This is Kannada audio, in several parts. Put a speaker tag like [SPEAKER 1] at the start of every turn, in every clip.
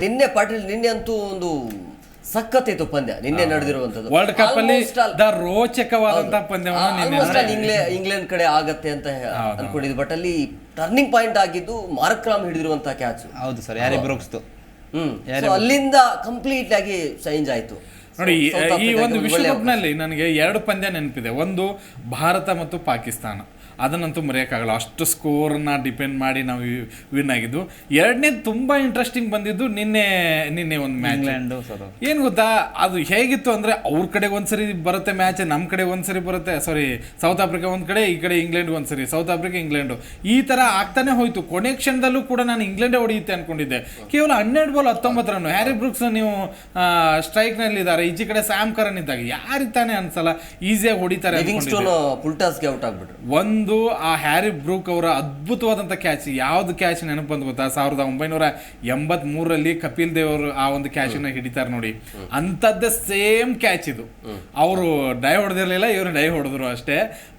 [SPEAKER 1] ನಿನ್ನೆ ಪಾಟೀಲ್ ನಿನ್ನೆ ಅಂತೂ ಒಂದು ಸಖತ್ತಿತ್ತು ಪಂದ್ಯ. ನಿನ್ನೆ ನಡೆದಿರುವಂತದ್ದು
[SPEAKER 2] ವರ್ಲ್ಡ್ ಕಪ್ ಅಲ್ಲಿ ದ ರೋಚಕವಾದಂತಹ ಪಂದ್ಯವನ್ನು ನಿನ್ನೆ
[SPEAKER 1] ಇಂಗ್ಲೆಂಡ್ ಇಂಗ್ಲೆಂಡ್ ಕಡೆ ಆಗತ್ತೆ ಅಂತ ಅನ್ಕೊಂಡಿದ್ದು ಬಟ್ ಅಲ್ಲಿ ಟರ್ನಿಂಗ್ ಪಾಯಿಂಟ್ ಆಗಿದ್ದು ಮಾರ್ಕ್ ರಾಮ್ ಹಿಡಿದಿರುವಂತಹ ಕ್ಯಾಚ್
[SPEAKER 3] ಹೌದು ಸರ್ ಯಾರೇ ಬ್ರೋಕ್ಸ್ತು
[SPEAKER 1] ಹ್ಮ್. So ಅಲ್ಲಿಂದ ಕಂಪ್ಲೀಟ್ ಆಗಿ ಚೇಂಜ್ ಆಯ್ತು.
[SPEAKER 2] ನೋಡಿ ಈ- ಒಂದು ವಿಶ್ವಕಪ್ನಲ್ಲಿ ನನಗೆ ಎರಡು ಪಂದ್ಯ ನೆನಪಿದೆ. ಒಂದು ಭಾರತ ಮತ್ತು ಪಾಕಿಸ್ತಾನ. ಅದನ್ನಂತೂ ಮರೆಯೋಕ್ಕಾಗಲ್ಲ. ಅಷ್ಟು ಸ್ಕೋರ್ನ ಡಿಪೆಂಡ್ ಮಾಡಿ ನಾವು ವಿನ್ ಆಗಿದ್ದು ಎರಡನೇ ತುಂಬಾ ಇಂಟ್ರೆಸ್ಟಿಂಗ್ ಬಂದಿದ್ದು ನಿನ್ನೆ ನಿನ್ನೆ ಒಂದು ಮ್ಯಾಚ್ ಏನು ಗೊತ್ತಾ? ಅದು ಹೇಗಿತ್ತು ಅಂದ್ರೆ ಅವ್ರ ಕಡೆಗೆ ಒಂದ್ಸರಿ ಬರುತ್ತೆ ಮ್ಯಾಚ್ ನಮ್ಮ ಕಡೆ ಒಂದ್ಸರಿ ಬರುತ್ತೆ ಸಾರಿ ಸೌತ್ ಆಫ್ರಿಕಾ ಒಂದ್ ಕಡೆ ಈ ಕಡೆ ಇಂಗ್ಲೆಂಡ್ ಒಂದ್ಸರಿ ಸೌತ್ ಆಫ್ರಿಕಾ ಇಂಗ್ಲೆಂಡು ಈ ಥರ ಆಗ್ತಾನೆ ಹೋಯಿತು. ಕೊನೆ ಕ್ಷಣದಲ್ಲೂ ಕೂಡ ನಾನು ಇಂಗ್ಲೆಂಡೇ ಹೊಡೆಯುತ್ತೆ ಅನ್ಕೊಂಡಿದ್ದೆ. ಕೇವಲ ಹನ್ನೆರಡು ಬಾಲ್ ಹತ್ತೊಂಬತ್ತು ರನ್ ಹ್ಯಾರಿ ಬ್ರೂಕ್ಸ್ ನೀವು ಸ್ಟ್ರೈಕ್ನಲ್ಲಿ ಇದ್ದಾರೆ ಈಚೆ ಕಡೆ ಸ್ಯಾಮ್ ಕರನ್ ಇದ್ದಾಗ ಯಾರಿತಾನೆ ಅನ್ಸಲ್ಲ? ಈಸಿಯಾಗಿ ಹೊಡಿತಾರೆ
[SPEAKER 1] ಲಿವಿಂಗ್
[SPEAKER 2] ಒಂದು ಆ ಹ್ಯಾರಿ ಬ್ರೂಕ್ ಅವರ ಅದ್ಭುತವಾದಂಥ ಕ್ಯಾಚ್ ಯಾವ್ದು ಕ್ಯಾಚ್ ನೆನಪು ಬಂದು ಗೊತ್ತಾ? ಸಾವಿರದ ಒಂಬೈನೂರ ಎಂಬತ್ ಮೂರರಲ್ಲಿ ಕಪಿಲ್ ದೇವ್ ಅವರು ಆ ಒಂದು ಕ್ಯಾಚನ್ನ ಹಿಡಿತಾರೆ ನೋಡಿ. ಅಂಥದ್ದೇ ಸೇಮ್ ಕ್ಯಾಚ್ ಇದು. ಅವರು ಡೈ ಹೊಡೆದಿರಲಿಲ್ಲ ಇವರು ಡೈ ಹೊಡೆದ್ರು ಅಷ್ಟೇ.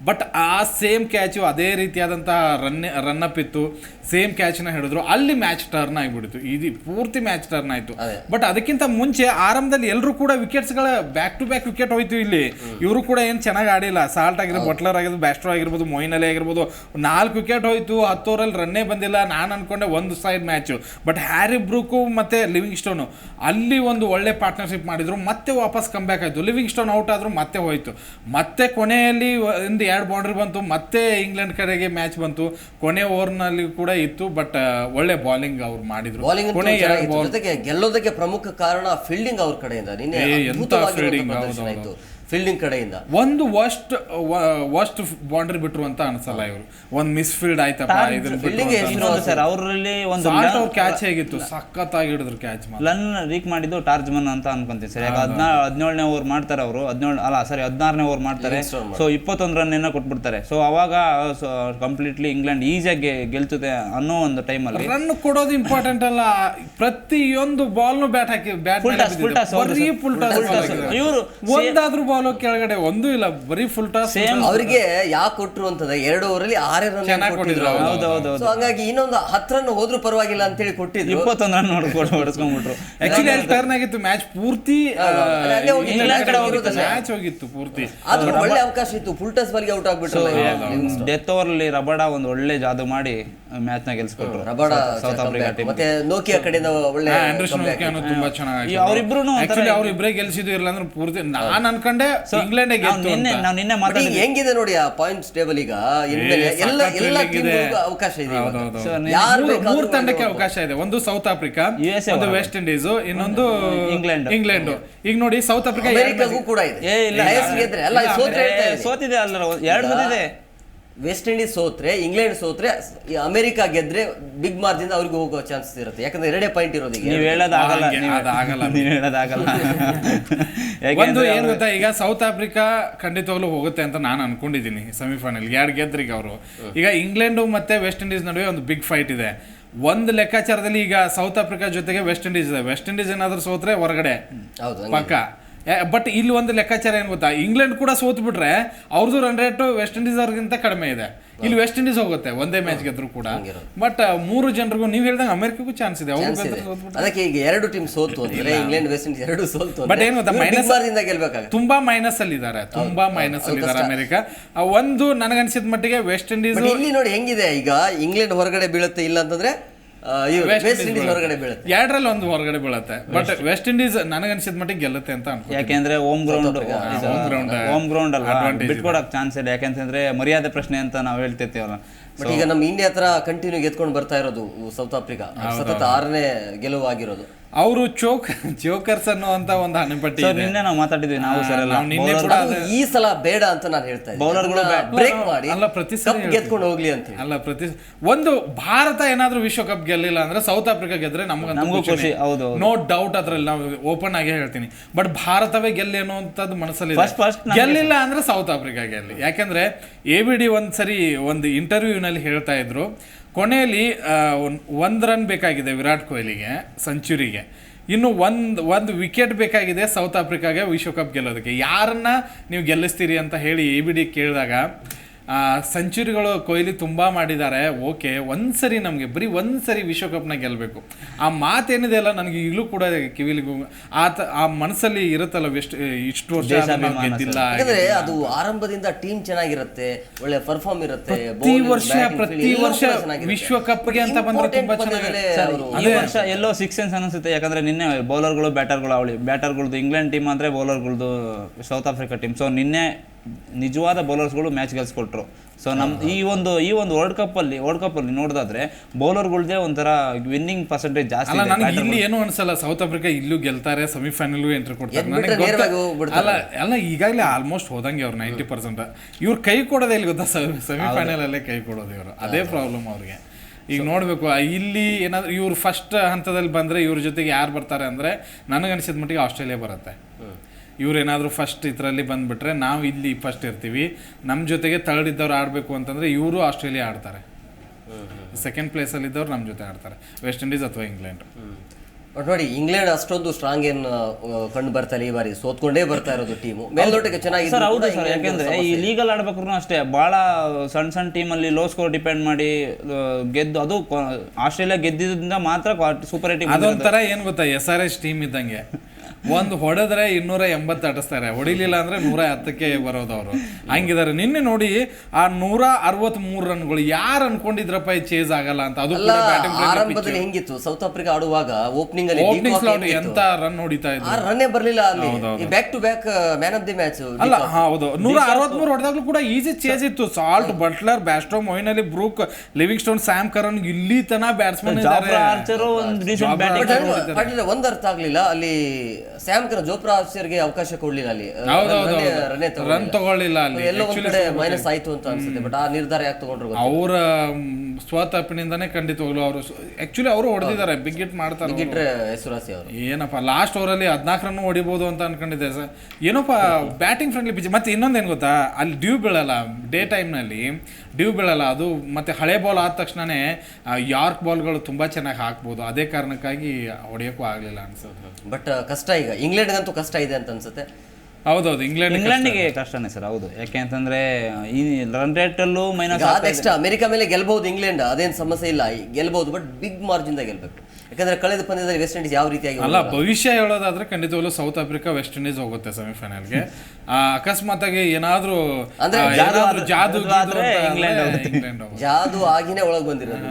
[SPEAKER 2] ಬಟ್ ಆ ಸೇಮ್ ಕ್ಯಾಚು ಅದೇ ರೀತಿಯಾದಂತಹ ರನ್ ರನ್ ಅಪ್ ಇತ್ತು. ಸೇಮ್ ಕ್ಯಾಚ್ನ ಹಿಡಿದ್ರು. ಅಲ್ಲಿ ಮ್ಯಾಚ್ ಟರ್ನ್ ಆಗಿಬಿಡ್ತು. ಇದು ಪೂರ್ತಿ ಮ್ಯಾಚ್ ಟರ್ನ್ ಆಯ್ತು. ಬಟ್ ಅದಕ್ಕಿಂತ ಮುಂಚೆ ಆರಂಭದಲ್ಲಿ ಎಲ್ಲರೂ ಕೂಡ ವಿಕೆಟ್ಸ್ಗಳ ಬ್ಯಾಕ್ ಟು ಬ್ಯಾಕ್ ವಿಕೆಟ್ ಹೋಯ್ತು ಇಲ್ಲಿ. ಇವರು ಕೂಡ ಏನು ಚೆನ್ನಾಗಿ ಆಡಿಲ್ಲ. ಸಾಲ್ಟ್ ಆಗಿರೋ ಬಟ್ಲರ್ ಆಗಿರೋದು ಬ್ಯಾಸ್ಟ್ರೋ ಆಗಿರ್ಬೋದು ಮೊಯಿನ್ ಅಲಿ ಆಗಿರ್ಬೋದು ನಾಲ್ಕು ವಿಕೆಟ್ ಹೋಯ್ತು ಹತ್ತು ಓವರಲ್ಲಿ ರನ್ನೇ ಬಂದಿಲ್ಲ ನಾನು ಅನ್ಕೊಂಡೆ ಒಂದು side match but Harry Brook ಮತ್ತೆ ಲಿವಿಂಗ್ ಸ್ಟೋನು ಅಲ್ಲಿ ಒಂದು ಒಳ್ಳೆ ಪಾರ್ಟ್ನರ್ಶಿಪ್ ಮಾಡಿದ್ರು ಮತ್ತೆ ವಾಪಸ್ ಕಮ್ ಬ್ಯಾಕ್ ಆಯ್ತು. ಲಿವಿಂಗ್ ಸ್ಟೋನ್ ಔಟ್ ಆದರೂ ಮತ್ತೆ ಹೋಯ್ತು. ಮತ್ತೆ ಕೊನೆಯಲ್ಲಿ ಒಂದು ಎರಡು ಬೌಂಡ್ರಿ ಬಂತು ಮತ್ತೆ ಇಂಗ್ಲೆಂಡ್ ಕಡೆಗೆ ಮ್ಯಾಚ್ ಬಂತು. ಕೊನೆ ಓವರ್ನಲ್ಲಿ ಕೂಡ ಇತ್ತು ಬಟ್ ಒಳ್ಳೆ ಬಾಲಿಂಗ್ ಅವ್ರು ಮಾಡಿದ್ರು. ಕೊನೆ
[SPEAKER 1] ಜೊತೆಗೆ ಗೆಲ್ಲೋದಕ್ಕೆ ಪ್ರಮುಖ ಕಾರಣ ಫೀಲ್ಡಿಂಗ್ ಅವ್ರ ಕಡೆಯಿಂದ. ನಿನ್ನೆ
[SPEAKER 2] ಎಂತ
[SPEAKER 1] ಅದ್ಭುತವಾಗಿರುವಂತ ಫೀಲ್ಡಿಂಗ್ ಕಡೆಯಿಂದ.
[SPEAKER 2] ಒಂದು ವರ್ಸ್ಟ್ ವರ್ಸ್ಟ್ ಬೌಂಡ್ರಿ ಬಿಟ್ರು ಅಂತ ಅನ್ಸಲ್ಲ ಇವರು. ಒಂದು ಮಿಸ್ ಫೀಲ್ಡ್ ಆಯ್ತಪ್ಪ
[SPEAKER 3] ಸರ್ ಅವರಲ್ಲಿ ಒಂದು
[SPEAKER 2] ಕ್ಯಾಚ್ ಹೇಗಿತ್ತು? ಸಖತ್ತಾಗಿ ಹಿಡಿದ್ರು ಕ್ಯಾಚ್
[SPEAKER 3] ಲನ್ ರೀಕ್ ಮಾಡಿದ್ದು ಟಾರ್ಜ್ಮನ್ ಅಂತ ಅನ್ಕೊಂತೀನಿ ಸರ್. ಹದಿನಾ ಹದಿನೇಳನೇ ಓವರ್ ಮಾಡ್ತಾರೆ ಅವರು. ಹದಿನೇಳು ಅಲ್ಲ ಸರಿ ಹದಿನಾರನೇ ಓವರ್ ಮಾಡ್ತಾರೆ. ಸೊ ಇಪ್ಪತ್ತೊಂದು ರನ್ ಏನೋ ಕೊಟ್ಬಿಡ್ತಾರೆ. ಸೊ ಅವಾಗ ಕಂಪ್ಲೀಟ್ಲಿ ಇಂಗ್ಲೆಂಡ್ ಈಸಿಯಾಗಿ ಗೆಲ್ತದೆ ಅನ್ನೋ ಒಂದು ಟೈಮಲ್ಲಿ
[SPEAKER 2] ರನ್ ಕೊಡೋದು ಇಂಪಾರ್ಟೆಂಟ್ ಅಲ್ಲ. ಪ್ರತಿಯೊಂದು ಬಾಲ್ನು ಬ್ಯಾಟ್ ಹಾಕಿ ಬ್ಯಾಟ್. ಫುಲ್ ಟಾಸ್
[SPEAKER 3] ಇವರು
[SPEAKER 2] ಒಂದಾದ್ರೂ ಬಾಲ್ ಕೆಳಗಡೆ ಒಂದು ಇಲ್ಲ ಬರೀ ಫುಲ್ ಟಾಸ್.
[SPEAKER 1] ಅವರಿಗೆ ಯಾಕೆ ಕೊಟ್ರು ಅಂತದ ಎರಡು ಓವರಲ್ಲಿ ಆರೇ ರನ್
[SPEAKER 2] ಚೆನ್ನಾಗ್
[SPEAKER 1] ಕೊಟ್ಟಿದ್ರು
[SPEAKER 2] ಕೊಟ್ಟಿದ್ರು,
[SPEAKER 3] ಹೌದು ಹೌದು
[SPEAKER 1] ಸೊ ಹಂಗಾಗಿ ಇನ್ನೊಂದು ಹತ್ತು ರನ್ ಹೋದ್ರೂ ಪರವಾಗಿಲ್ಲ ಅಂತೇಳಿ ಕೊಟ್ಟಿದ್ರು.
[SPEAKER 3] ಇಪ್ಪತ್ತೊಂದು ರನ್ ನೋಡ್ಕೊಂಡು ಹೊಡೆಸ್ಕೊಂಡ್ಬಿಟ್ರು.
[SPEAKER 2] ಆಕ್ಚುಲಿ ಅಲ್ಲಿ ಟರ್ನ್ ಆಗಿತ್ತು ಮ್ಯಾಚ್ ಪೂರ್ತಿ
[SPEAKER 1] ಅಲ್ಲೇ ಹೋಗಿತ್ತು,
[SPEAKER 3] ಇಂಗ್ಲೆಂಡ್ ಕಡೆ ಹೋಗಿತ್ತು
[SPEAKER 2] ಮ್ಯಾಚ್ ಹೋಗಿತ್ತು ಪೂರ್ತಿ.
[SPEAKER 1] ಆದ್ರೂ ಒಳ್ಳೆ ಅವಕಾಶ ಇತ್ತು ಫುಲ್ ಟಾಸ್ ಬಾಲ್ಗೆ ಔಟ್ ಆಗ್ಬಿಟ್ರು
[SPEAKER 3] ಡೆತ್ ಓವರ್ ಅಲ್ಲಿ ರಬಡ ಒಂದು ಒಳ್ಳೆ ಜಾದು ಮಾಡಿ ಮ್ಯಾಚ್ನ ಗೆಲ್ಸ್ಕೊಟ್ರು.
[SPEAKER 1] ರಬಾಡ
[SPEAKER 3] ಸೌತ್ ಆಫ್ರಿಕಾ ಟೀಮ್
[SPEAKER 1] ಮತ್ತೆ ನೋಕಿಯಾ ಕಡೆಯಿಂದ ಒಳ್ಳೆ
[SPEAKER 2] ಆಂಡ್ರಸನ್. ಅನ್ನೋದು ತುಂಬಾ ಚೆನ್ನಾಗಿ
[SPEAKER 3] ಒಂಥರ
[SPEAKER 2] ಆಕ್ಚುಲಿ ಅವ್ರಿಬ್ರೇ ಗೆಲ್ಸಿದ್ರು ಇಲ್ಲ ಅಂದ್ರೆ ಪೂರ್ತಿ ನಾನ್ ಅನ್ಕೊಂಡೆ
[SPEAKER 3] ಇಂಗ್ಲೆಂಡ್ಗೆ
[SPEAKER 2] ಗೆಲ್ತು
[SPEAKER 3] ನಿನ್ನೆ ನಾವು ನಿನ್ನೆ ಮಾತಾಡಿ
[SPEAKER 1] ಹೆಂಗಿದೆ ನೋಡಿ ಆ ಪಾಯಿಂಟ್ಸ್ ಟೇಬಲ್ ಈಗ? ಎಲ್ಲ ಎಲ್ಲ ಅವಕಾಶ ಇದೆ ಯಾರು
[SPEAKER 2] ಮೂರು- ತಂಡಕ್ಕೆ
[SPEAKER 1] ಒಂದು-
[SPEAKER 2] ಅವಕಾಶ ಇದೆ. ಒಂದು ಸೌತ್ ಆಫ್ರಿಕಾ ಒಂದು ವೆಸ್ಟ್ ಇಂಡೀಸ್ ಇನ್ನೊಂದು
[SPEAKER 3] ಇಂಗ್ಲೆಂಡ್.
[SPEAKER 2] ಇಂಗ್ಲೆಂಡ್ ಈಗ ನೋಡಿ ಸೌತ್ ಆಫ್ರಿಕಾ
[SPEAKER 1] ಕೂಡ ಇದೆ.
[SPEAKER 3] ಏ, ಇಲ್ಲ.
[SPEAKER 1] ಲಯನ್ಸ್ ಗೆದ್ರೆ. ಅಲ್ಲ.
[SPEAKER 3] ಸೋತಿದೆ ಅಲ್ಲ ಎರಡು ಸೋತಿದೆ
[SPEAKER 1] ವೆಸ್ಟ್ ಇಂಡೀಸ್ ಸೋತ್ರೆ ಇಂಗ್ಲೆಂಡ್ ಸೋತ್ರೆ ಅಮೆರಿಕಾ ಗೆದ್ರೆ ಬಿಗ್ ಮಾರ್ಜಿನ್ ಅವ್ರಿಗೆ ಹೋಗೋ ಚಾನ್ಸಸ್ ಇರುತ್ತೆ. ಯಾಕಂದ್ರೆ ಎರಡೇ ಪಾಯಿಂಟ್ ಇರೋದು ಈಗ.
[SPEAKER 3] ನೀವ್ ಹೇಳೋದಾಗಲ್ಲ
[SPEAKER 2] ಆಗಲ್ಲ
[SPEAKER 3] ನೀವ್-
[SPEAKER 2] ಅದಾಗಲ್ಲ.
[SPEAKER 3] ನೀವ್ ಹೇಳೋದಾಗಲ್ಲ
[SPEAKER 2] ಒಂದು ಏನು ಗೊತ್ತಾ ಈಗ ಸೌತ್ ಆಫ್ರಿಕಾ ಖಂಡಿತವಾಗ್ಲೂ ಹೋಗುತ್ತೆ ಅಂತ ನಾನು ಅನ್ಕೊಂಡಿದ್ದೀನಿ ಸೆಮಿಫೈನಲ್ ಎರಡು ಗೆದ್ರಿಗೆ ಅವರು? ಈಗ ಇಂಗ್ಲೆಂಡ್ ಮತ್ತೆ ವೆಸ್ಟ್ ಇಂಡೀಸ್ ನಡುವೆ ಒಂದು ಬಿಗ್ ಫೈಟ್ ಇದೆ. ಒಂದು ಲೆಕ್ಕಾಚಾರದಲ್ಲಿ ಈಗ ಸೌತ್ ಆಫ್ರಿಕಾ ಜೊತೆಗೆ ವೆಸ್ಟ್ ಇಂಡೀಸ್ ಇದೆ. ವೆಸ್ಟ್ ಇಂಡೀಸ್ ಏನಾದರೂ ಸೋತ್ರೆ ಹೊರಗಡೆ. ಪಕ್ಕ. ಬಟ್ ಇಲ್ಲಿ ಒಂದು ಲೆಕ್ಕಾಚಾರ ಏನು ಗೊತ್ತಾ? ಇಂಗ್ಲೆಂಡ್ ಕೂಡ ಸೋತ್ ಬಿಟ್ರೆ ಅವ್ರದ್ದು ರನ್ ರೇಟ್ ವೆಸ್ಟ್ ಇಂಡೀಸ್ ಅವ್ರಿಗಿಂತ ಕಡಿಮೆ ಇದೆ. ಇಲ್ಲಿ ವೆಸ್ಟ್ ಇಂಡೀಸ್ ಹೋಗುತ್ತೆ ಒಂದೇ ಮ್ಯಾಚ್ ಗೆದ್ರು ಕೂಡ. ಬಟ್ ಮೂರು ಜನರಿಗೂ ನೀವು ಹೇಳ್ದಂಗೆ ಅಮೆರಿಕಗೂ ಚಾನ್ಸ್ ಇದೆ. ಅವ್ರು
[SPEAKER 1] ಅದಕ್ಕೆ ಈಗ ಎರಡು ಟೀಮ್ ಸೋತು ಅಂದ್ರೆ ಇಂಗ್ಲೆಂಡ್ ವೆಸ್ಟ್ ಇಂಡೀಸ್ ಎರಡು ಸೋತು
[SPEAKER 2] ಬಟ್ ಏನು ಗೊತ್ತಾ,
[SPEAKER 1] ಮೈನಸ್ ಗೆಲ್ಬೇಕಾಗುತ್ತೆ.
[SPEAKER 2] ತುಂಬಾ ಮೈನಸ್ ಅಲ್ಲಿ ಇದ್ದಾರೆ ತುಂಬಾ ಮೈನಸ್ ಅಲ್ಲಿ ಇದ್ದಾರೆ ಅಮೆರಿಕ. ಒಂದು ನನಗನ್ಸಿದ ಮಟ್ಟಿಗೆ ವೆಸ್ಟ್ ಇಂಡೀಸ್
[SPEAKER 1] ಇಲ್ಲಿ ನೋಡಿ ಹೆಂಗಿದೆ ಈಗ ಇಂಗ್ಲೆಂಡ್ ಹೊರಗಡೆ ಬೀಳುತ್ತೆ ಇಲ್ಲ ಅಂತಂದ್ರೆ ವೆಸ್ಟ್ ಇಂಡೀಸ್ ಹೊರಗಡೆ ಬೀಳುತ್ತೆ.
[SPEAKER 2] ಎರಡರಲ್ಲಿ ಒಂದು ಹೊರಗಡೆ ಬೀಳುತ್ತೆ. ಬಟ್ ವೆಸ್ಟ್ ಇಂಡೀಸ್ ನನಗನ್ಸಿದ ಮಟ್ಟಿಗೆ ಗೆಲ್ಲುತ್ತೆ ಅಂತ ಅನ್ಕೋ
[SPEAKER 3] ಯಾಕೆಂದ್ರೆ home ground
[SPEAKER 2] home ground
[SPEAKER 3] home ground
[SPEAKER 2] ಅಲ್ಲ ಇದೆ.
[SPEAKER 3] ಬಿಟ್ಕೊಡಕ್ ಚಾನ್ಸ್ ಇಲ್ಲ. ಯಾಕೆಂತಂದ್ರೆ ಮರ್ಯಾದೆ ಪ್ರಶ್ನೆ ಅಂತ ನಾವು ಹೇಳ್ತಿರ್ತೀವಲ್ಲ.
[SPEAKER 1] ಬಟ್ ಈಗ ನಮ್ಮ ಇಂಡಿಯಾ ಹತ್ರ ಕಂಟಿನ್ಯೂ ಗೆದ್ಕೊಂಡು ಬರ್ತಾ ಇರೋದು ಸೌತ್ ಆಫ್ರಿಕಾ ಸತತ ಆರನೇ ಗೆಲುವು ಆಗಿರೋದು.
[SPEAKER 2] ಅವರು ಚೋಕ್ ಚೋಕರ್ಸ್ ಅನ್ನುವಂತ ಒಂದು ಹಣೆಪಟ್ಟಿ
[SPEAKER 3] ಸರ್
[SPEAKER 2] ಇದೆ.
[SPEAKER 3] ನಿನ್ನೆ ನಾವು ಮಾತಾಡಿದ್ವಿ ನಾವು ಸರ್ ಎಲ್ಲ
[SPEAKER 2] ನಾವು ನಿನ್ನೆ ಕೂಡ
[SPEAKER 1] ಅದು ಈ ಸಲ ಬೇಡ ಅಂತ ನಾನು ಹೇಳ್ತಾ
[SPEAKER 3] ಬೌಲರ್ ಬೇಡ.
[SPEAKER 1] ಬ್ರೇಕ್ ಮಾಡಿ
[SPEAKER 2] ಅಲ್ಲ, ಪ್ರತಿ ಸಲ
[SPEAKER 1] ಕಪ್ ಗೆದ್ಕೊಂಡು ಹೋಗ್ಲಿ ಅಂತ
[SPEAKER 2] ಅಲ್ಲ ಪ್ರತಿ ಒಂದು ಭಾರತ ಏನಾದ್ರೂ ವಿಶ್ವಕಪ್ ಗೆಲ್ಲಿಲ್ಲ ಅಂದ್ರೆ ಸೌತ್ ಆಫ್ರಿಕಾ ಗೆದ್ರೆ
[SPEAKER 3] ನಮಗೂ
[SPEAKER 2] ನಮ್ಗಂತೂ
[SPEAKER 3] ಖುಷಿ, ಹೌದು, ಹೌದು.
[SPEAKER 2] ನೋ ಡೌಟ್ ಅದ್ರಲ್ಲಿ ನಾವು ಓಪನ್ ಆಗಿ ಹೇಳ್ತೀನಿ. ಬಟ್ ಭಾರತವೇ ಗೆಲ್ಲಿ ಅನ್ನುವಂಥದ್ದು ಮನಸ್ಸಲ್ಲಿ
[SPEAKER 3] First- first ನಮ್ಗೆ-
[SPEAKER 2] ಗೆಲ್ಲಿಲ್ಲ ಅಂದ್ರೆ ಸೌತ್ ಆಫ್ರಿಕಾ ಗೆಲ್ಲಿ. ಯಾಕಂದ್ರೆ ಎ ಬಿ ಡಿ ಒಂದ್ಸರಿ ಒಂದು ಇಂಟರ್ವ್ಯೂನಲ್ಲಿ ಹೇಳ್ತಾ ಇದ್ರು. ಕೊನೆಯಲ್ಲಿ ಒಂದು ರನ್ ಬೇಕಾಗಿದೆ ವಿರಾಟ್ ಕೊಹ್ಲಿಗೆ, ಸೆಂಚುರಿಗೆ. ಇನ್ನು ಒಂದು ಒಂದು ವಿಕೆಟ್ ಬೇಕಾಗಿದೆ ಸೌತ್ ಆಫ್ರಿಕಾಗೆ ವಿಶ್ವಕಪ್ ಗೆಲ್ಲೋದಕ್ಕೆ. ಯಾರನ್ನ ನೀವು ಗೆಲ್ಲಿಸ್ತೀರಿ ಅಂತ ಹೇಳಿ ಎ ಬಿ ಡಿ ಕೇಳಿದಾಗ ಸೆಂಚುರಿಗಳು ಕೊಹ್ಲಿ ತುಂಬಾ ಮಾಡಿದ್ದಾರೆ. ಓಕೆ ಒಂದ್ಸರಿ ನಮಗೆ ಬರೀ ಒಂದ್ಸರಿ ವಿಶ್ವಕಪ್ನ ಗೆಲ್ಲಬೇಕು ಆ ಮಾತೇನಿದೆ ಅಲ್ಲ ನನಗೆ ಈಗಲೂ ಕೂಡ ಕಿವಿಲಿ ಆತ ಆ ಮನಸ್ಸಲ್ಲಿ ಇರುತ್ತಲ್ಲ ಎಷ್ಟು ಇಷ್ಟು ವರ್ಷ ಗೆದ್ದಿಲ್ಲ
[SPEAKER 1] ಯಾಕಂದ್ರೆ ಅದು ಆರಂಭದಿಂದ ಟೀಮ್ ಚೆನ್ನಾಗಿರುತ್ತೆ ಒಳ್ಳೆ ಪರ್ಫಾರ್ಮ್ ಇರುತ್ತೆ
[SPEAKER 2] ಪ್ರತಿ ವರ್ಷ ಪ್ರತಿ ವರ್ಷ ವಿಶ್ವಕಪ್ಗೆ ಅಂತ ಬಂದ್ರೆ ತುಂಬಾ ಚೆನ್ನಾಗಿದೆ
[SPEAKER 3] ಈ ವರ್ಷ ಎಲ್ಲೋ ಸಿಕ್ಸ್ ಸೆನ್ಸ್ ಅನಿಸುತ್ತೆ. ಯಾಕಂದ್ರೆ ನಿನ್ನೆ ಬೌಲರ್ಗಳು ಬ್ಯಾಟರ್ಗಳು ಅವಳಿ ಬ್ಯಾಟರ್ಗಳದ್ದು ಇಂಗ್ಲೆಂಡ್ ಟೀಮ್ ಅಂದ್ರೆ ಬೌಲರ್ಗಳದ್ದು ಸೌತ್ ಆಫ್ರಿಕಾ ಟೀಮ್ ಸೊ ನಿನ್ನೆ ನಿಜವಾದ ಬೌಲರ್ಸ್ಗಳು ಮ್ಯಾಚ್ ಗೆಲ್ಸ್ಕೊಟ್ರು. ಸೊ ನಮ್ಮ ಈ ಒಂದು ಈ ಒಂದು ವರ್ಲ್ಡ್ ಕಪ್ಪಲ್ಲಿ ವರ್ಲ್ಡ್ ಕಪ್ಪಲ್ಲಿ ನೋಡೋದಾದ್ರೆ ಬೌಲರ್ಗಳ್ದೇ ಒಂಥರ ವಿನ್ನಿಂಗ್ ಪರ್ಸೆಂಟೇಜ್ ಜಾಸ್ತಿ
[SPEAKER 2] ಅಲ್ಲ ನನಗೆ ಇಲ್ಲಿ ಏನು ಅನ್ಸಲ್ಲ ಸೌತ್ ಆಫ್ರಿಕಾ ಇಲ್ಲೂ ಗೆಲ್ತಾರೆ ಸೆಮಿಫೈನಲ್ ಎಂಟ್ರಿ ಕೊಡ್ತಾರೆ. ನನಗೆ ಗೊತ್ತ- ಅಲ್ಲ ಅಲ್ಲ ಈಗಾಗಲೇ ಆಲ್ಮೋಸ್ಟ್ ಹೋದಂಗೆ ಅವ್ರು ನೈಂಟಿ ಪರ್ಸೆಂಟ್ ಇವ್ರು ಕೈ ಕೊಡೋದೇ ಇಲ್ಲಿ ಗೊತ್ತಾ ಸೆಮಿಫೈನಲ್ ಅಲ್ಲೇ ಕೈ ಕೊಡೋದು ಇವರು. ಅದೇ ಪ್ರಾಬ್ಲಮ್ ಅವ್ರಿಗೆ. ಈಗ ನೋಡ್ಬೇಕು ಆ ಇಲ್ಲಿ ಏನಾದ್ರು ಇವ್ರು ಫಸ್ಟ್ ಹಂತದಲ್ಲಿ ಬಂದ್ರೆ ಇವ್ರ ಜೊತೆಗೆ ಯಾರು ಬರ್ತಾರೆ ಅಂದ್ರೆ ನನಗನ್ಸಿದ ಮಟ್ಟಿಗೆ ಆಸ್ಟ್ರೇಲಿಯಾ ಬರುತ್ತೆ. ಇವ್ರು ಏನಾದರೂ ಫಸ್ಟ್ ಇದರಲ್ಲಿ ಬಂದುಬಿಟ್ರೆ ನಾವು ಇಲ್ಲಿ ಫಸ್ಟ್ ಇರ್ತೀವಿ. ನಮ್ಮ ಜೊತೆಗೆ ತರ್ಡ್ ಇದ್ದವ್ರು ಆಡಬೇಕು ಅಂತಂದ್ರೆ ಇವರು ಆಸ್ಟ್ರೇಲಿಯಾ ಆಡ್ತಾರೆ. ಸೆಕೆಂಡ್ ಪ್ಲೇಸಲ್ಲಿ ಇದ್ದವ್ರು ನಮ್ಮ ಜೊತೆ ಆಡ್ತಾರೆ. ವೆಸ್ಟ್ ಇಂಡೀಸ್ ಅಥವಾ ಇಂಗ್ಲೆಂಡ್
[SPEAKER 1] ಬಟ್ ನೋಡಿ ಇಂಗ್ಲೆಂಡ್ ಅಷ್ಟೊಂದು ಸ್ಟ್ರಾಂಗ್ ಏನ್ ಕಂಡು ಬರ್ತಾ ಇಲ್ಲ ಈ ಬಾರಿ. ಸೋತ್ಕೊಂಡೇ ಬರ್ತಾ ಇರೋದು ಟೀಮು ಮೇಲ್ನೋಟಕ್ಕೆ ಚೆನ್ನಾಗಿ
[SPEAKER 3] ಸರ್ ಹೌದು ಸರ್. ಯಾಕೆಂದ್ರೆ ಈ ಲೀಗಲ್ ಆಡ್ಬೇಕು ಅಷ್ಟೇ. ಭಾಳ ಸಣ್ಣ ಸಣ್ಣ ಟೀಮಲ್ಲಿ ಲೋ ಸ್ಕೋರ್ ಡಿಪೆಂಡ್ ಮಾಡಿ ಗೆದ್ದು ಅದು ಆಸ್ಟ್ರೇಲಿಯಾ ಗೆದ್ದಿದ್ದರಿಂದ ಮಾತ್ರ ಸೂಪರ್ ಟೀಮ್
[SPEAKER 2] ಅದೊಂಥರ ಏನು ಗೊತ್ತಾ ಎಸ್ ಆರ್ ಎಸ್ ಟೀಮ್ ಇದ್ದಂಗೆ. ಒಂದು ಹೊಡೆದ್ರೆ ಇನ್ನೂರ ಎಂಬತ್ತು ಅಟಿಸ್ತಾರೆ ಹೊಡಿಲಿಲ್ಲ ಅಂದ್ರೆ ನೂರ ಹತ್ತಕ್ಕೆ ಬರೋದು ಅವರು. ಹಂಗಿದ್ದಾರೆ ನಿನ್ನೆ ನೋಡಿ ಆ ನೂರ ಅರವತ್ ಮೂರು ರನ್ಗಳು ಯಾರು ಅನ್ಕೊಂಡಿದ್ರಪ್ಪ ಈ ಚೇಸ್ ಆಗಲ್ಲ ಅಂತ? ಅದು
[SPEAKER 1] ಅಲ್ಲ
[SPEAKER 2] ಕೂಡ ಬ್ಯಾಟಿಂಗ್
[SPEAKER 1] ಆರಂಭದಲ್ಲಿ ಹೆಂಗಿತ್ತು? ಸೌತ್ ಆಫ್ರಿಕಾ ಆಡುವಾಗ ಓಪನಿಂಗ್ ಅಲ್ಲಿ
[SPEAKER 2] ಓಪನಿಂಗ್
[SPEAKER 1] Peacock
[SPEAKER 2] ಸ್ಲಾಟ್ ಎಂತ ರನ್ ಹೊಡಿತಾ ಇದ್ರು?
[SPEAKER 1] ಆ ರನ್ನೇ ಬರ್ಲಿಲ್ಲ ಅಲ್ಲಿ. Back to back man of the match
[SPEAKER 2] ಅಲ್ಲ ಹೌದು. ನೂರ ಅರವತ್ಮೂರು ಹೊಡೆದಾಗ್ಲೂ ಕೂಡ ಈಸಿ ಚೇಸ್ ಇತ್ತು. Salt Buttler Bairstow Moeen Ali Brook Livingstone Sam Curran ಇಲ್ಲಿ ತನ ಬ್ಯಾಟ್ಸ್ಮನ್ ಇದ್ದಾರೆ.
[SPEAKER 3] ಆರ್ಚರ್ ಒಂದು ರೀಸೆಂಟ್ ಬ್ಯಾಟಿಂಗ್
[SPEAKER 1] ಆಗ್ಲಿಲ್ಲ. ಅಲ್ಲಿ ಸ್ಯಾಮ್ ಕರ ಜೋಪ್ರಾ ಆಫೀಸರ್ಗೆ ಅವಕಾಶ ಕೊಡ್ಲಿಲ್ಲ ಅಲ್ಲಿ.
[SPEAKER 2] ರನ್ ತಗೊಳ್ಳಿಲ್ಲ ಅಲ್ಲಿ.
[SPEAKER 1] ಎಲ್ಲೋ ಒಂದ್ ಕಡೆ ಮೈನಸ್ ಆಯ್ತು ಅಂತ ಅನ್ಸುತ್ತೆ ಬಟ್ ಆ ನಿರ್ಧಾರ ಯಾಕೆ ತಗೊಂಡ್ರು.
[SPEAKER 2] ಅವರ ಸ್ವತಪ್ಪಿನಿಂದನೇ ಖಂಡಿತವಾಗ್ಲು ಅವರು. ಆಕ್ಚುಲಿ ಅವರು ಹೊಡೆದಿದ್ದಾರೆ ಬಿಗ್ ಹಿಟ್ ಮಾಡ್ತಾರೆ ಅವ್ರು.
[SPEAKER 1] ಬಿಟ್ರೆ ಹೆಸರುವಾಸಿ ಅವರು.
[SPEAKER 2] ಏನಪ್ಪ ಲಾಸ್ಟ್ ಓವರಲ್ಲಿ ಹದಿನಾಲ್ಕು ರನ್ ಹೊಡಿಬೋದು ಅಂತ ಅನ್ಕೊಂಡಿದ್ದೆ ಸರ್. ಏನಪ್ಪ ಬ್ಯಾಟಿಂಗ್ ಫ್ರೆಂಡ್ಲಿ ಪಿಚ್ ಮತ್ತೆ ಇನ್ನೊಂದೇನು ಗೊತ್ತಾ? ಅಲ್ಲಿ ಡ್ಯೂ ಬೀಳಲ್ಲ ಡೇ ಟೈಮ್ನಲ್ಲಿ ಡ್ಯೂ ಬೀಳಲ್ಲ. ಅದು ಮತ್ತೆ ಹಳೆ ಬಾಲ್ ಆದ ತಕ್ಷಣನೇ ಯಾರ್ಕ್ ಬಾಲ್ಗಳು ತುಂಬಾ ಚೆನ್ನಾಗಿ ಹಾಕ್ಬೋದು. ಅದೇ ಕಾರಣಕ್ಕಾಗಿ ಹೊಡೆಯೋಕ್ಕೂ ಆಗಲಿಲ್ಲ ಅನ್ಸುತ್ತೆ.
[SPEAKER 1] ಬಟ್ ಕಷ್ಟ ಈಗ ಇಂಗ್ಲೆಂಡ್ಗಂತೂ ಕಷ್ಟ ಇದೆ ಅಂತ ಅನ್ಸುತ್ತೆ.
[SPEAKER 2] ಹೌದೌದು ಇಂಗ್ಲೆಂಡ್
[SPEAKER 3] ಇಂಗ್ಲೆಂಡ್ಗೆ ಕಷ್ಟನೇ ಸರ್ ಹೌದು. ಯಾಕೆ ಅಂತಂದ್ರೆ ಈ ರನ್ ರೇಟ್ ಅಲ್ಲೂ ಮೈನಸ್
[SPEAKER 1] ನೆಕ್ಸ್ಟ್ ಅಮೆರಿಕ ಮೇಲೆ ಗೆಲ್ಬಹುದು ಇಂಗ್ಲೆಂಡ್ ಅದೇನು ಸಮಸ್ಯೆ ಇಲ್ಲ ಗೆಲ್ಬಹುದು ಬಟ್ ಬಿಗ್ ಮಾರ್ಜಿನ್ ಗೆಲ್ಬೇಕು. ಯಾಕಂದ್ರೆ ಕಳೆದ ಪಂದ್ಯದಲ್ಲಿ ವೆಸ್ಟ್ ಇಂಡೀಸ್ ಯಾವ ರೀತಿಯಾಗಿ
[SPEAKER 2] ಅಲ್ಲ ಭವಿಷ್ಯ ಹೇಳೋದಾದ್ರೆ ಖಂಡಿತವಾಗ್ಲೂ ಸೌತ್ ಆಫ್ರಿಕಾ ವೆಸ್ಟ್ ಇಂಡೀಸ್ ಹೋಗುತ್ತೆ ಸೆಮಿಫೈನಲ್ಗೆ ಅಕಸ್ಮಾತ್ ಆಗಿ ಏನಾದ್ರೂ
[SPEAKER 1] ಜಾದು
[SPEAKER 2] ಏನಾದ್ರೂ ಜಾದು
[SPEAKER 1] ಆಗಿನೇ ಒಳಗ್ ಬಂದಿರೋದು.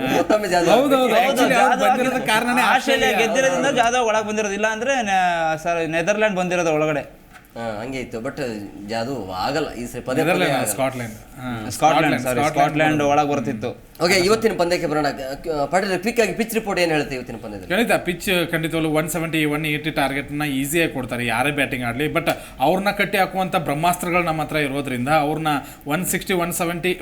[SPEAKER 2] ಕಾರಣನೇ
[SPEAKER 3] ಆಸ್ಟ್ರೇಲಿಯಾ ಗೆದ್ದಿರೋದ್ರಿಂದ ಜಾದವ್ ಒಳಗೆ ಬಂದಿರೋದಿಲ್ಲ ಅಂದ್ರೆ ಸರ್ ನೆದರ್ಲ್ಯಾಂಡ್ ಬಂದಿರೋದು ಒಳಗಡೆ.
[SPEAKER 1] ಹಂಗೆ ಇತ್ತು. ಬಟ್ ಅದು ಆಗಲ್ಲ. ಈ ಸರಿ ಪದೇ
[SPEAKER 2] ಸ್ಕಾಟ್ಲೆಂಡ್.
[SPEAKER 3] ಸ್ಕಾಟ್ಲೆಂಡ್ ಸಾರಿ ಸ್ಕಾಟ್ಲೆಂಡ್ ಒಳಗೆ ಬರ್ತಿತ್ತು.
[SPEAKER 1] ಓಕೆ ಇವತ್ತಿನ ಪಂದ್ಯಕ್ಕೆ ಬರೋಣ. ಪಡೆದ ಪಾಟೀಲ್ ಕ್ವಿಕ್ ಆಗಿ ಪಿಚ್ ರಿಪೋರ್ಟ್ ಏನು ಹೇಳುತ್ತೆ ಇವತ್ತಿನ ಪಂದ್ಯದಲ್ಲಿ?
[SPEAKER 2] ಖಂಡಿತ ಪಿಚ್ ಖಂಡಿತವಾಗ್ಲು ಒನ್ ಸೆವೆಂಟಿ ಒನ್ ಏಯ್ಟಿ ಟಾರ್ಗೆಟ್ನ ಈಸಿಯಾಗಿ ಕೊಡ್ತಾರೆ. ಯಾರೇ ಬ್ಯಾಟಿಂಗ್ ಆಡಲಿ ಬಟ್ ಅವ್ರನ್ನ ಕಟ್ಟಿ ಹಾಕುವಂಥ ಬ್ರಹ್ಮಾಸ್ತ್ರಗಳು ನಮ್ಮ ಹತ್ರ ಇರೋದ್ರಿಂದ ಅವ್ರನ್ನ ಒನ್ ಸಿಕ್ಸ್ಟಿ ಒನ್ ಸೆವೆಂಟಿ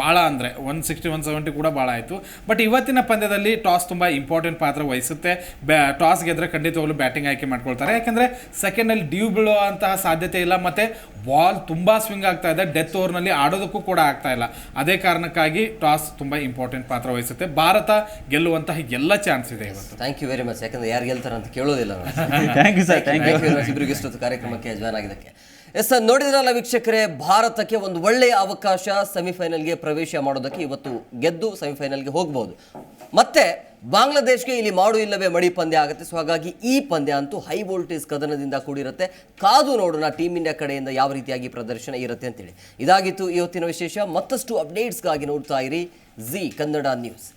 [SPEAKER 2] ಭಾಳ ಅಂದರೆ ಒನ್ ಸಿಕ್ಸ್ಟಿ ಒನ್ ಸೆವೆಂಟಿ ಕೂಡ ಭಾಳ ಆಯಿತು. ಬಟ್ ಇವತ್ತಿನ ಪಂದ್ಯದಲ್ಲಿ ಟಾಸ್ ತುಂಬ ಇಂಪಾರ್ಟೆಂಟ್ ಪಾತ್ರ ವಹಿಸುತ್ತೆ. ಬ್ಯಾ ಟಾಸ್ ಗೆದ್ರೆ ಖಂಡಿತವಾಗ್ಲು ಬ್ಯಾಟಿಂಗ್ ಆಯ್ಕೆ ಮಾಡ್ಕೊಳ್ತಾರೆ. ಯಾಕಂದರೆ ಸೆಕೆಂಡಲ್ಲಿ ಡ್ಯೂ ಬೀಳುವಂತಹ ಸಾಧ್ಯತೆ ಇಲ್ಲ ಮತ್ತು ಬಾಲ್ ತುಂಬ ಸ್ವಿಂಗ್ ಆಗ್ತಾ ಇದೆ. ಡೆತ್ ಓವರ್ನಲ್ಲಿ ಆಡೋದಕ್ಕೂ ಕೂಡ ಆಗ್ತಾ ಇಲ್ಲ. ಅದೇ ಕಾರಣಕ್ಕಾಗಿ ಟಾಸ್ ತುಂಬ ಇಂಪಾರ್ಟೆಂಟ್ ಪಾತ್ರ ವಹಿಸುತ್ತೆ. ಭಾರತ ಗೆಲ್ಲುವಂತಹ ಎಲ್ಲ ಚಾನ್ಸ್ ಇದೆ ಇವತ್ತು.
[SPEAKER 1] ಥ್ಯಾಂಕ್ ಯು ವೆರಿ ಮಚ್ ಯಾಕಂದ್ರೆ ಯಾರು ಗೆಲ್ತಾರೆ ಅಂತ ಕೇಳೋದಿಲ್ಲ
[SPEAKER 3] thank you sir thank you
[SPEAKER 1] Thank you very ಇಷ್ಟೊತ್ತು ಕಾರ್ಯಕ್ರಮಕ್ಕೆ ಜಾಯ್ನ್ ಆಗಿದ್ದಕ್ಕೆ. ಎಸ್ ಸರ್ ನೋಡಿದ್ರಲ್ಲ ವೀಕ್ಷಕರೇ ಭಾರತಕ್ಕೆ ಒಂದು ಒಳ್ಳೆಯ ಅವಕಾಶ ಸೆಮಿಫೈನಲ್ಗೆ ಪ್ರವೇಶ ಮಾಡೋದಕ್ಕೆ ಇವತ್ತು ಗೆದ್ದು ಸೆಮಿಫೈನಲ್ಗೆ ಹೋಗ್ಬೋದು. ಮತ್ತೆ ಬಾಂಗ್ಲಾದೇಶ್ಗೆ ಇಲ್ಲಿ ಮಾಡು ಇಲ್ಲವೇ ಮಡಿ ಪಂದ್ಯ ಆಗುತ್ತೆ. ಸೊ ಹಾಗಾಗಿ ಈ ಪಂದ್ಯ ಅಂತೂ ಹೈ ವೋಲ್ಟೇಜ್ ಕದನದಿಂದ ಕೂಡಿರುತ್ತೆ. ಕಾದು ನೋಡೋಣ ಟೀಮ್ ಇಂಡಿಯಾ ಕಡೆಯಿಂದ ಯಾವ ರೀತಿಯಾಗಿ ಪ್ರದರ್ಶನ ಇರುತ್ತೆ ಅಂತೇಳಿ. ಇದಾಗಿತ್ತು ಇವತ್ತಿನ ವಿಶೇಷ. ಮತ್ತಷ್ಟು ಅಪ್ಡೇಟ್ಸ್ಗಾಗಿ ನೋಡ್ತಾ ಇರಿ. Zee Kannada news.